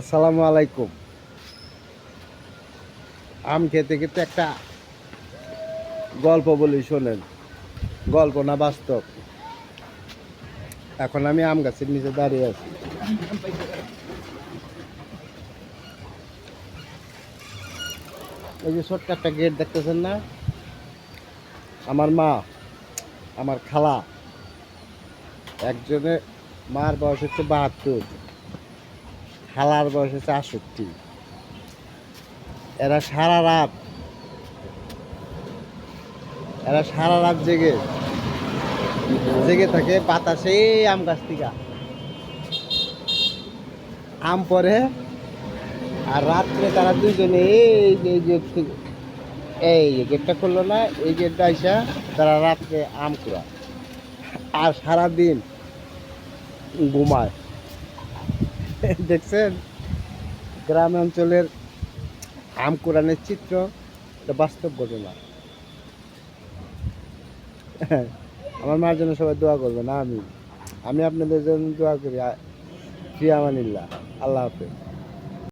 আসসালামু আলাইকুম। আম খেতে খেতে একটা গল্প বলি শোনেন। গল্প না বাস্তব? এখন আমি আম গাছের নিচে দাঁড়িয়ে আছি। এই যে ছোট্ট একটা গেট দেখতেছেন না? আমার মা, আমার খালা একজনে মার বয়স হচ্ছে বাহাত্তর। খালার বয়স হচ্ছে আটষট্টি। এরা সারা রাত এরা সারা রাত জেগে জেগে থাকে বাতাসে আম গাছ থেকে। আম পরে আর রাত্রে তারা দুজনে এই যে এই যে এই গেটটা করল না, এই গেটটা আইসা তারা রাত্রে আম কুড়া আর সারাদিন ঘুমায়। দেখছেন? গ্রাম অঞ্চলের আম কোরআনের চিত্র, এটা বাস্তব ঘটনা। আমার মার জন্য সবাই দোয়া করবে না আমি আমি আপনাদের জন্য দোয়া করি ফিয়ামানিল্লাহ আল্লাহ হাফেজ।